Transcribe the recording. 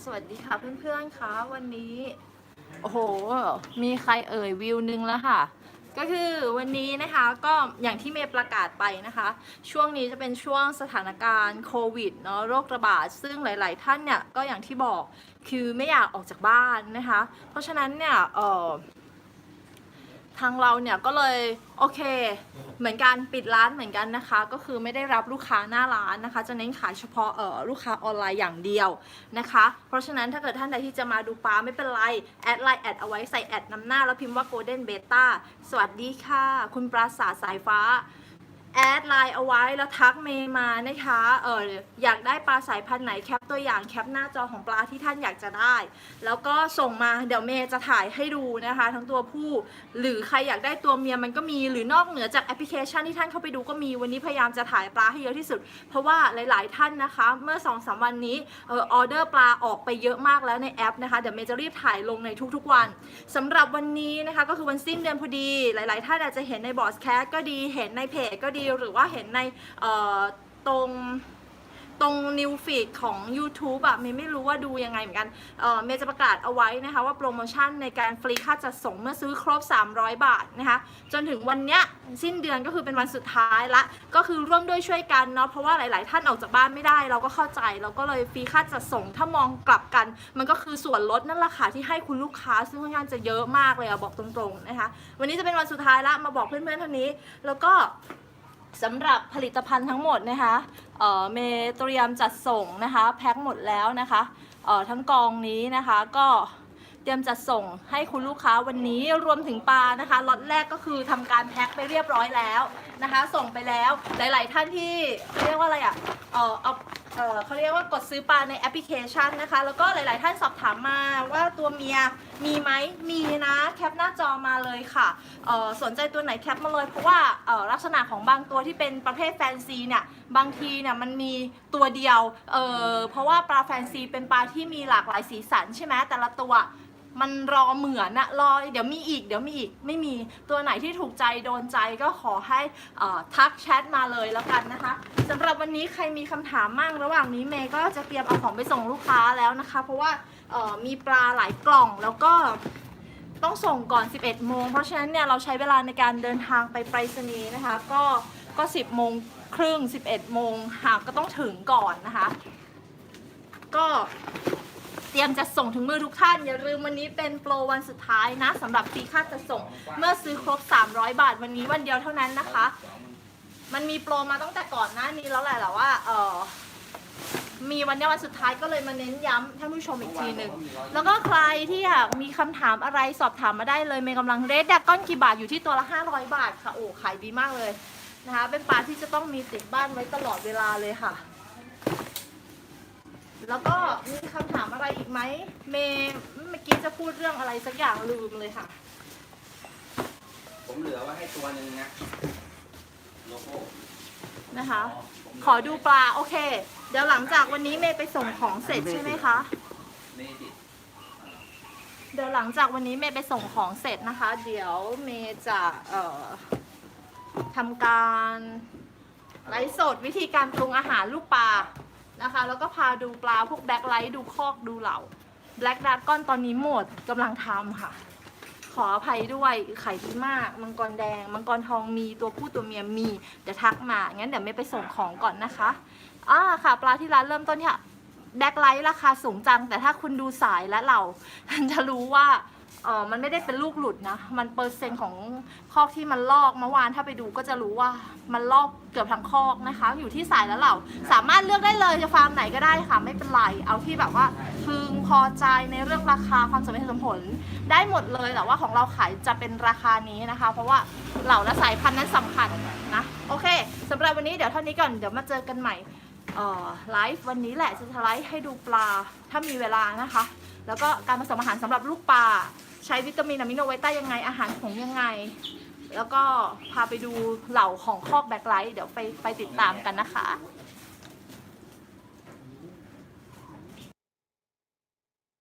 สวัสดีค่ะเพื่อนๆคะวันนี้ โอ้โห มีใครเอ่ยวิวหนึ่งแล้วค่ะ ก็คือวันนี้นะคะก็อย่างที่เมย์ประกาศไปนะคะ ช่วงนี้จะเป็นช่วงสถานการณ์โควิดเนาะโรคระบาด ซึ่งหลาย ๆ ท่านเนี่ยก็อย่างที่บอกคือไม่อยากออกจากบ้านนะคะ เพราะฉะนั้นเนี่ยเออ ทางเราเนี่ยก็เลยโอเค เหมือนกันปิดร้านเหมือนกันนะคะ ก็คือไม่ได้รับลูกค้าหน้าร้านนะคะ จะเน้นขายเฉพาะเอ่อลูกค้าออนไลน์อย่างเดียวนะคะ เพราะฉะนั้นถ้าเกิดท่านใดที่จะมาดูปลาไม่เป็นไร แอดไลน์แอดเอาไว้ใส่แอดนำหน้าแล้วพิมพ์ว่า Golden Beta สวัสดีค่ะ คุณปราสาทสายฟ้า แอดไลน์เอาไว้แล้วทักเมย์มานะคะเอออยากได้ปลาสายพันธุ์ไหนแคปตัวอย่างแคปหน้าจอของปลาที่ท่านอยากจะได้ แล้วก็ส่งมาเดี๋ยวเมย์จะถ่ายให้ดูนะคะ ทั้งตัวผู้ หรือใครอยากได้ตัวเมียมันก็มีหรือนอกเหนือจากแอปพลิเคชันที่ท่านเข้าไปดูก็มีวันนี้พยายามจะถ่ายปลาให้เยอะที่สุด เพราะว่าหลาย ๆ ท่านนะคะ เมื่อ2อสวันนี้เออออเดอร์ปลาออกไปเยอะมากแล้วในแอปนะคะเดี๋ยวเมย์จะรีบถ่ายลงในทุก ๆ วันสำหรับวันนี้นะคะก็คือวันสิ้นเดือนพอดี หลาย ๆ ท่านอาจจะเห็นในบอสแคสก็ดีเห็นในเพจก็ดีหรือว่าเห็นในตรงตรงนิวฟีดของ YouTube อะเมย์ไม่รู้ว่าดูยังไงเหมือนกันเเมย์จะประกาศเอาไว้นะคะว่าโปรโมชั่นในการฟรีค่าจัดส่งเมื่อซื้อครบ 300 บาทนะคะจนถึงวันเนี้ยสิ้นเดือนก็คือเป็นวันสุดท้ายละ ก็คือร่วมด้วยช่วยกันเนาะเพราะว่าหลาย ๆ ท่านออกจากบ้านไม่ได้ เราก็เข้าใจเราก็เลยฟรีค่าจัดส่งถ้ามองกลับกัน มันก็คือส่วนลดนั่นแหละค่ะที่ให้คุณลูกค้าซึ่งค่อนข้างจะเยอะมากเลยอะบอกตรง ๆ นะคะวันนี้จะเป็นวันสุดท้ายละมาบอกเพื่อน ๆ เท่านี้ แล้วก็ สำหรับผลิตภัณฑ์ทั้งหมดนะคะเมเตรียมจัดส่งนะคะแพ็คหมดแล้วนะคะทั้งกองนี้นะคะก็เตรียมจัดส่งให้คุณลูกค้าวันนี้รวมถึงปลานะคะล็อตแรกก็คือทำการแพ็คไปเรียบร้อยแล้วนะคะ ส่งไปแล้วหลาย ๆ ท่านที่เรียกว่าอะไรอะ่ะเออเอา เออเขาเรียกว่ากดซื้อปลาในแอปพลิเคชันนะคะ แล้วก็หลาย ๆ ท่านสอบถามมาว่าตัวเมียมีไหมมีนะแคปหน้าจอมาเลยค่ะเอ่อสนใจตัวไหนแคปมาเลย เพราะว่าเอ่อลักษณะของบางตัวที่เป็นประเภทแฟนซีเนี่ยบางทีเนี่ยมันมีตัวเดียวเอ่อเพราะว่าปลาแฟนซีเป็นปลาที่มีหลากหลายสีสันใช่ไหมแต่ละตัว มันรอเหมือนอะรอเดี๋ยวมีอีกเดี๋ยวมีอีกไม่มีตัวไหนที่ถูกใจโดนใจก็ขอให้ทักแชทมาเลยแล้วกันนะคะสำหรับวันนี้ใครมีคำถามมั่งระหว่างนี้เมย์ก็จะเตรียมเอาของไปส่งลูกค้าแล้วนะคะ เพราะว่ามีปลาหลายกล่องแล้วก็ต้องส่งก่อน 11 โมง เพราะฉะนั้นเนี่ยเราใช้เวลาในการเดินทางไปไปรษณีย์นะคะ ก็ก็ 10 โมงครึ่ง 11 โมงหากก็ต้องถึงก่อนนะคะ ก็ เตรียมจะส่งถึงมือทุกท่าน อย่าลืมวันนี้เป็นโปรวันสุดท้ายนะสำหรับฟรีค่าจะส่งเมื่อซื้อครบ 300 บาทวันนี้วันเดียวเท่านั้นนะคะ มันมีโปรมาตั้งแต่ก่อนหน้านี้แล้วแหละแหละว่าเออมีวันนี้วันสุดท้ายก็เลยมาเน้นย้ำท่านผู้ชมอีกทีหนึ่งแล้วก็ใครที่อยากมีคำถามอะไรสอบถามมาได้เลยเมย์กำลังเรดดักก้อนกี่บาทอยู่ที่ตัวละ 500 บาทค่ะโอ้ขายดีมากเลยนะคะเป็นปลาที่จะต้องมีติดบ้านไว้ตลอดเวลาเลยค่ะ แล้วก็มีคำถามอะไรอีกไหมเมย์เมื่อกี้จะพูดเรื่องอะไรสักอย่างลืมเลยค่ะ ผมเหลือไว้ให้ตัวหนึ่งนะโลโก้นะคะขอดูปลาโอเค เดี๋ยวหลังจากวันนี้เมย์ไปส่งของเสร็จใช่ไหมคะ ไม่ติดเดี๋ยวหลังจากวันนี้เมย์ไปส่งของเสร็จนะคะ เดี๋ยวเมย์จะเอ่อทำการไลฟ์สดวิธีการปรุงอาหารลูกปลา นะคะ แล้วก็พาดูปลาพวกแบล็คไลท์ดูคอกดูเหล่าแบล็กดาร์ก้อนตอนนี้หมดกำลังทำค่ะ ขออภัยด้วยไข่ดีมาก มังกรแดง มังกรทองมีตัวผู้ตัวเมียมีเดี๋ยวทักมา งั้นเดี๋ยวไม่ไปส่งของก่อนนะคะอ่าค่ะ ปลาที่ร้านเริ่มต้นเนี่ยแบ็คไลท์ราคาสูงจัง แต่ถ้าคุณดูสายและเราจะรู้ว่า เออมันไม่ได้เป็นลูกหลุดนะ มันเปอร์เซ็นต์ของคอกที่มันลอกเมื่อวานถ้าไปดูก็จะรู้ว่ามันลอกเกือบทั้งคอกนะคะ อยู่ที่สายและเราสามารถเลือกได้เลยจะฟาร์มไหนก็ได้ค่ะ ไม่เป็นไรเอาที่แบบว่าพึงพอใจในเรื่องราคาความสมเหตุสมผลได้หมดเลยแต่ว่าของเราขายจะเป็นราคานี้นะคะ เพราะว่าเหล่าและสายพันธุ์นั้นสำคัญนะโอเคสำหรับวันนี้เดี๋ยวเท่านี้ก่อนเดี๋ยวมาเจอกันใหม่ ไลฟ์วันนี้แหละจะไลฟ์ให้ดูปลาถ้ามีเวลานะคะ แล้วก็การผสมอาหารสำหรับลูกปลาใช้วิตามินอะมิโนไวต้ายังไงอาหารของยังไง แล้วก็พาไปดูเหล่าของคอกแบ็คไลท์เดี๋ยวไปไปติดตามกันนะคะ